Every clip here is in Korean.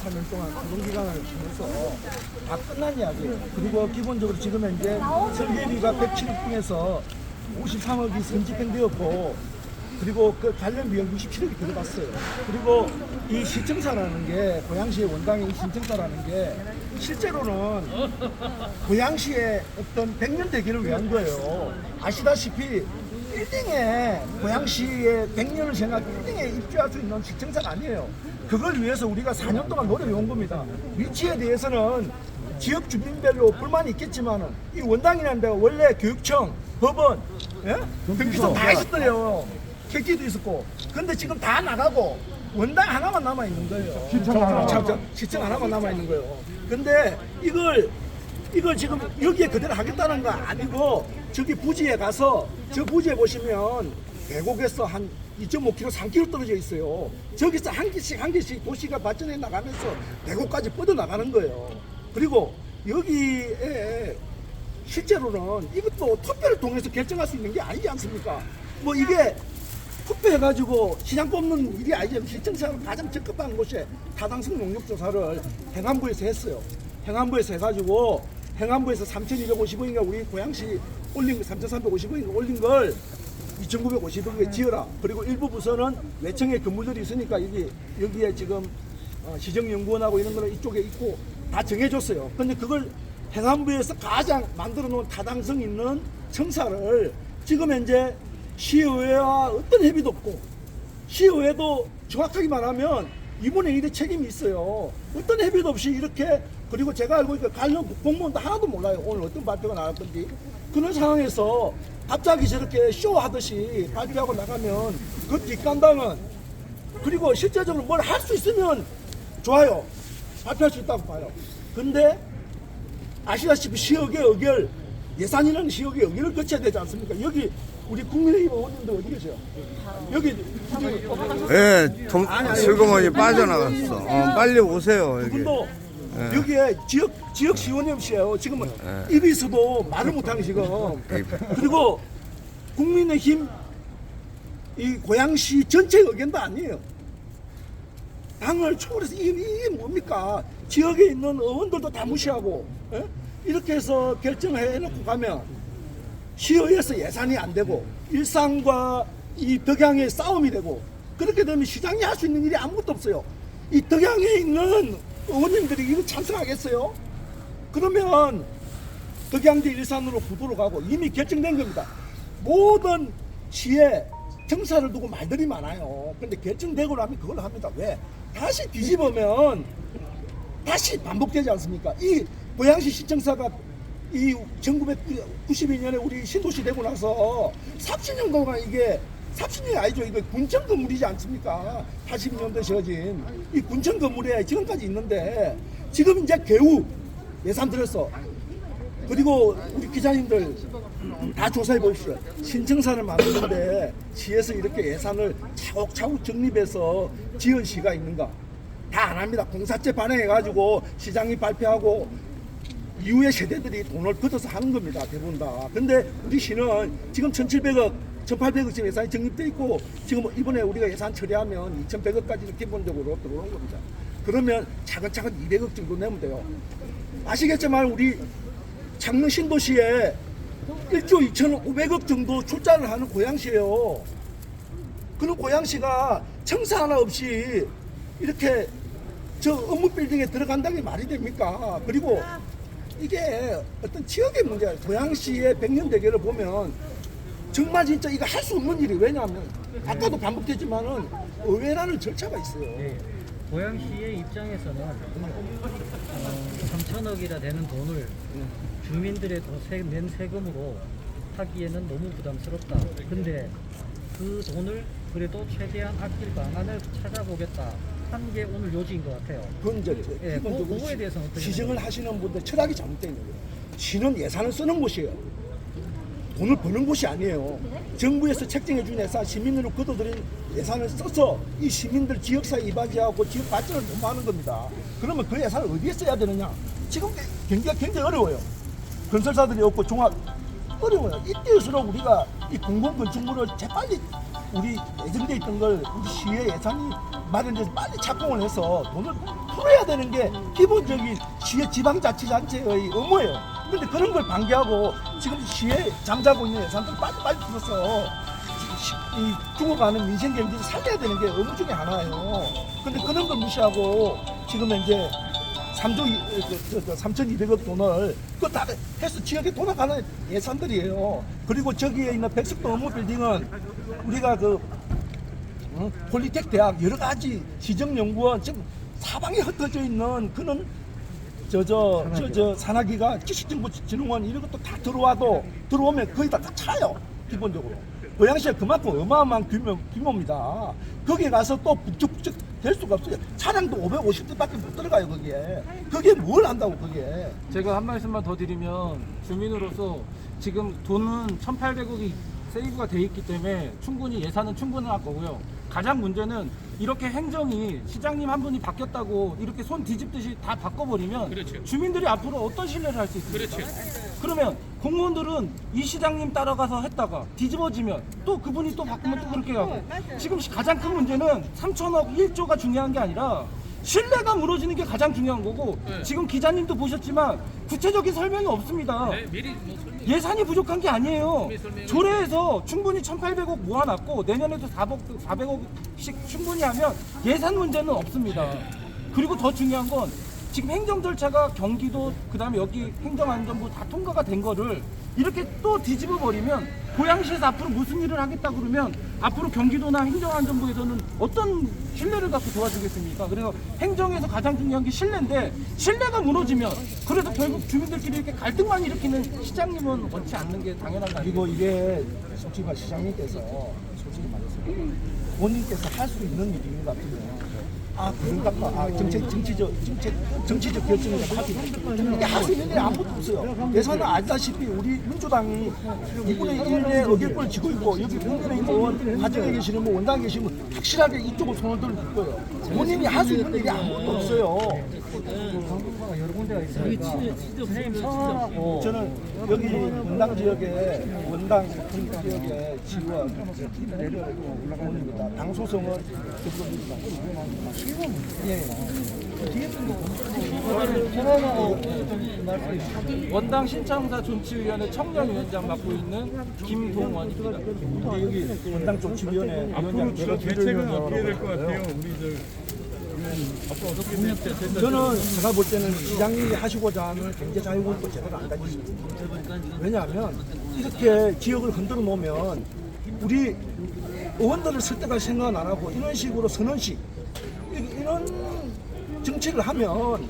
4년 동안 소송 기간을 통해서 다 끝난 이야기예요. 그리고 기본적으로 지금 현재 설계비가 107억 중에서 53억이 선집행되었고 그리고 그 관련 비용 67억이 들어갔어요. 그리고 이 시청사라는 게 고양시의 원당의 이 신청사라는 게 실제로는 고양시의 어떤 백년 대계를 위한 거예요. 아시다시피 1등에 고양시의 100년을 생각 1등에 입주할 수 있는 시청사가 아니에요. 그걸 위해서 우리가 4년 동안 노력해온 겁니다. 위치에 대해서는 지역 주민별로 불만이 있겠지만은 이 원당이라는 데가 원래 교육청, 법원, 예? 경비서 다 있었어요. 객지도 있었고. 근데 지금 다 나가고 원당 하나만 남아 있는 거예요. 시청 하나. 참, 참, 시청 하나만 남아 있는 거예요. 근데 이걸 이걸 지금 여기에 그대로 하겠다는 거 아니고 저기 부지에 가서 저 부지에 보시면 계곡에서 한 2.5km, 3km 떨어져 있어요. 저기서 한 개씩 한 개씩 도시가 발전해 나가면서 계곡까지 뻗어 나가는 거예요. 그리고 여기에 실제로는 이것도 투표를 통해서 결정할 수 있는 게 아니지 않습니까? 뭐 이게 투표해가지고 시장 뽑는 일이 아니죠. 시청사가 가장 적합한 곳에 타당성 용역 조사를 행안부에서 했어요. 행안부에서 해가지고 행안부에서 3,250원인가 우리 고양시 올린 거 3,350원인가 올린 걸 2,950원에 지어라. 그리고 일부 부서는 외청에 건물들이 있으니까 여기 여기에 지금 어, 시정연구원하고 이런 거는 이쪽에 있고 다 정해줬어요. 근데 그걸 행안부에서 가장 만들어 놓은 타당성 있는 청사를 지금 현재 시의회와 어떤 협의도 없고 시의회도 정확하게 말하면 이분의 일에 책임이 있어요. 어떤 협의도 없이 이렇게 그리고 제가 알고 있는 관련 공무원도 하나도 몰라요. 오늘 어떤 발표가 나올 건지. 그런 상황에서 갑자기 저렇게 쇼하듯이 발표하고 나가면 그 뒷감당은 그리고 실제적으로 뭘 할 수 있으면 좋아요. 발표할 수 있다고 봐요. 근데 아시다시피 시역의 의결 예산이라는 시역의 의결을 거쳐야 되지 않습니까? 여기 우리 국민의힘 의원님들 어디 계세요? 여기 예, 동, 슬그머니 빠져나갔어. 어, 빨리 오세요, 여기. 그분도 여기에 지역 지역 시원님이시에요. 지금은 입이 있어도 말을 못하는 지금. 그리고 국민의힘 이 고양시 전체 의견도 아니에요. 당을 초월해서 이게, 이게 뭡니까? 지역에 있는 의원들도 다 무시하고 예? 이렇게 해서 결정해 놓고 가면 시의회에서 예산이 안 되고 일산과 이 덕양의 싸움이 되고 그렇게 되면 시장이 할 수 있는 일이 아무것도 없어요. 이 덕양에 있는 의원님들이 이거 찬성하겠어요? 그러면 덕양대 일산으로 구도로 가고 이미 결정된 겁니다. 모든 시에 정사를 두고 말들이 많아요. 근데 결정되고 나면 그걸 합니다. 왜? 다시 뒤집으면 다시 반복되지 않습니까? 이 고양시 시청사가 이 1992년에 우리 신도시 되고 나서 30년 동안 이게 30년이 아니죠. 이거 군청 건물이지 않습니까? 80년대 지어진 이 군청 건물에 지금까지 있는데 지금 이제 겨우 예산 들었어. 그리고 우리 기자님들 다 조사해 보십시오. 신청사를 만드는데 시에서 이렇게 예산을 차곡차곡 정립해서 지은 시가 있는가? 다 안 합니다. 공사체 반영해가지고 시장이 발표하고 이후에 세대들이 돈을 걷어서 하는 겁니다. 대부분 다. 근데 우리 시는 지금 1,700억, 1,800억 지금 예산이 적립돼 있고 지금 이번에 우리가 예산 처리하면 2,100억까지는 기본적으로 들어오는 겁니다. 그러면 차근차근 200억 정도 내면 돼요. 아시겠지만 우리 창릉 신도시에 1조 2,500억 정도 출자를 하는 고양시예요. 그런 고양시가 청사 하나 없이 이렇게 저 업무 빌딩에 들어간다는 게 말이 됩니까? 그리고 이게 어떤 지역의 문제야. 고양시의 백년 대계를 보면 정말 진짜 이거 할 수 없는 일이 왜냐하면 아까도 반복됐지만은 의회라는 절차가 있어요. 네. 고양시의 입장에서는 어, 3천억이나 되는 돈을 주민들의 돈 세- 낸 세금으로 하기에는 너무 부담스럽다. 근데 그 돈을 그래도 최대한 아낄 방안을 찾아보겠다. 한 게 오늘 요지인 것 같아요. 그건 이제 예, 기본적으로 그- 그거에 대해서는 어떻게 시정을 하시는 분들 철학이 있는 거예요. 시는 예산을 쓰는 곳이에요. 돈을 버는 곳이 아니에요. 정부에서 책정해 준 예산, 시민으로 거둬들인 예산을 써서 이 시민들 지역사회 이바지하고 지역 발전을 도모하는 겁니다. 그러면 그 예산을 어디에 써야 되느냐? 지금 경기가 굉장히 어려워요. 건설사들이 없고 종합 어려워요. 이때일수록 우리가 이 공공 건축물을 재빨리 우리 예정돼 있던 걸 우리 시의 예산이 마련돼서 빨리 착공을 해서 돈을 풀어야 되는 게 기본적인 시의 지방자치단체의 의무예요. 근데 그런 걸 방기하고 지금 시에 잠자고 있는 예산들 빨리 빨리 풀어서 시- 이 죽어가는 민생 경제를 살려야 되는 게 의무 중에 하나예요. 근데 그런 걸 무시하고 지금 이제 3조 3,200억 돈을 그거 다 해서 지역에 돌아가는 예산들이에요. 그리고 저기에 있는 백석동 업무 빌딩은 우리가 그 어? 폴리텍 대학 여러 가지 지정연구원 지금 사방에 흩어져 있는 그런 저저 저저 산하기가 지식정보진흥원 이런 것도 다 들어와도 들어오면 거의 다, 다 차요 기본적으로 고양시가 그만큼 어마어마한 규모 규모입니다. 거기에 가서 또 북적북적 될 수가 없어요. 차량도 550대밖에 못 들어가요 거기에. 그게 뭘 한다고 그게. 제가 한 말씀만 더 드리면 주민으로서 지금 돈은 1,800억이 세이브가 돼 있기 때문에 충분히 예산은 충분할 거고요. 가장 문제는 이렇게 행정이 시장님 한 분이 바뀌었다고 이렇게 손 뒤집듯이 다 바꿔버리면 주민들이 앞으로 어떤 신뢰를 할 수 있습니까? 그러면 공무원들은 이 시장님 따라가서 했다가 뒤집어지면 또 그분이 또 바꾸면 또 그렇게 가고. 지금 시- 가장 큰 문제는 3천억 1조가 중요한 게 아니라 신뢰가 무너지는 게 가장 중요한 거고 지금 기자님도 보셨지만 구체적인 설명이 없습니다. 예산이 부족한 게 아니에요. 조례에서 충분히 1,800억 모아놨고 내년에도 400, 400억씩 충분히 하면 예산 문제는 없습니다. 그리고 더 중요한 건 지금 행정 절차가 경기도 그다음에 여기 행정안전부 다 통과가 된 거를 이렇게 또 뒤집어 버리면 고양시에서 앞으로 무슨 일을 하겠다 그러면 앞으로 경기도나 행정안전부에서는 어떤 신뢰를 갖고 도와주겠습니까? 그래서 행정에서 가장 중요한 게 신뢰인데 신뢰가 무너지면 그래도 결국 주민들끼리 이렇게 갈등만 일으키는 시장님은 원치 않는 게 당연한 거 아니에요? 그리고 이게 솔직히 말 시장님께서 솔직히 말해서 본인께서 할 수 있는 일인 것 같으면 아 그런가 아 정책 정치적 정책 정치적 결정을 하지 이게 할수 있는 일이 아무것도 없어요 예산은 알다시피 우리 민주당이 2분의 1의 의결권을 쥐고 있고 여기 국민의힘 의원 과정에 계시는 뭐 원당에 계시면 확실하게 이쪽으로 손을 들고 거예요 본인이 할 수 있는 일이 아무것도 없어요 방송국가 여러 군데가 있으니까 선생님 저는 여기 원당 지역에 원당 지역에 지원 내려옵니다. 당소성은 예. 원당 신창사 존치위원회 청년위원장 맡고 있는 김동원입니다. 근데 여기 원당 조치위원회 위원장 제가 대책은 어떻게 될 것 같아요? 우리 저 저는 제가 볼 때는 시장님이 하시고자 하는 경제 자유국도 제대로 안 가지고 있습니다. 왜냐하면 이렇게 지역을 흔들어 놓으면 우리 의원들을 설득할 생각은 안 하고 이런 식으로 선언식 이- 이런 정책을 하면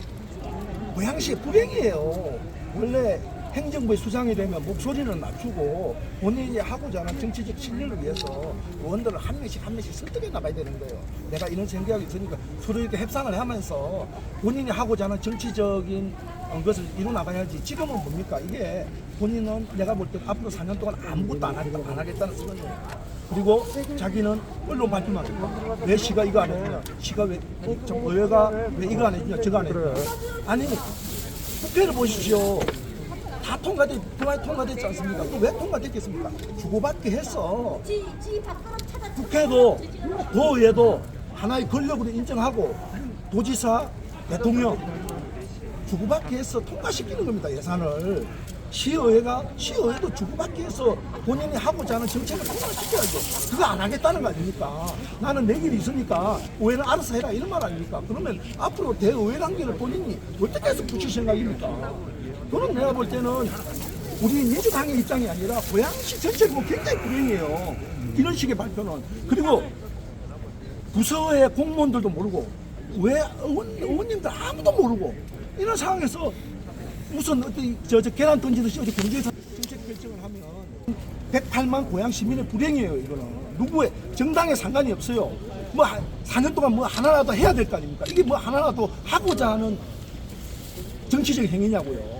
고양시의 불행이에요. 원래 행정부의 수장이 되면 목소리를 낮추고 본인이 하고자 하는 정치적 신뢰를 위해서 의원들을 한 명씩 한 명씩 설득해 나가야 되는 거예요. 내가 이런 생각이 있으니까 서로 이렇게 협상을 하면서 본인이 하고자 하는 정치적인 어, 것을 이루 나가야지. 지금은 뭡니까? 이게 본인은 내가 볼 때 앞으로 4년 동안 아무것도 안 하겠다, 안 하겠다는 선언이에요. 그리고 자기는 언론 발표만 하겠다. 왜 시가 이거 안 했냐? 시가 왜, 저 의회가 왜 이거 안 했냐? 저거 안 했냐? 아니, 국회를 보십시오. 다 통과돼, 그만 통과됐지 않습니까? 또 왜 통과됐겠습니까? 주고받기 해서 국회도 도의회도 하나의 권력으로 인정하고 도지사, 대통령 주고받기 해서 통과시키는 겁니다 예산을. 시의회가 시의회도 주고받기 해서 본인이 하고자 하는 정책을 통과시켜야죠. 그거 안 하겠다는 거 아닙니까? 나는 내 길이 있으니까 의회는 알아서 해라 이런 말 아닙니까? 그러면 앞으로 대의회 관계를 본인이 어떻게 해서 붙일 생각입니까 그건 내가 볼 때는 우리 민주당의 입장이 아니라 고양시 전체가 뭐 굉장히 불행해요. 이런 식의 발표는. 그리고 부서의 공무원들도 모르고 왜 의원, 의원님들 아무도 모르고 이런 상황에서 무슨 어떤 저, 저 계란 던지듯이 어디 경제에서 정책 결정을 하면 108만 고양 시민의 불행이에요 이거는. 누구의 정당에 상관이 없어요. 뭐 4년 동안 뭐 하나라도 해야 될 거 아닙니까? 이게 뭐 하나라도 하고자 하는 정치적 행위냐고요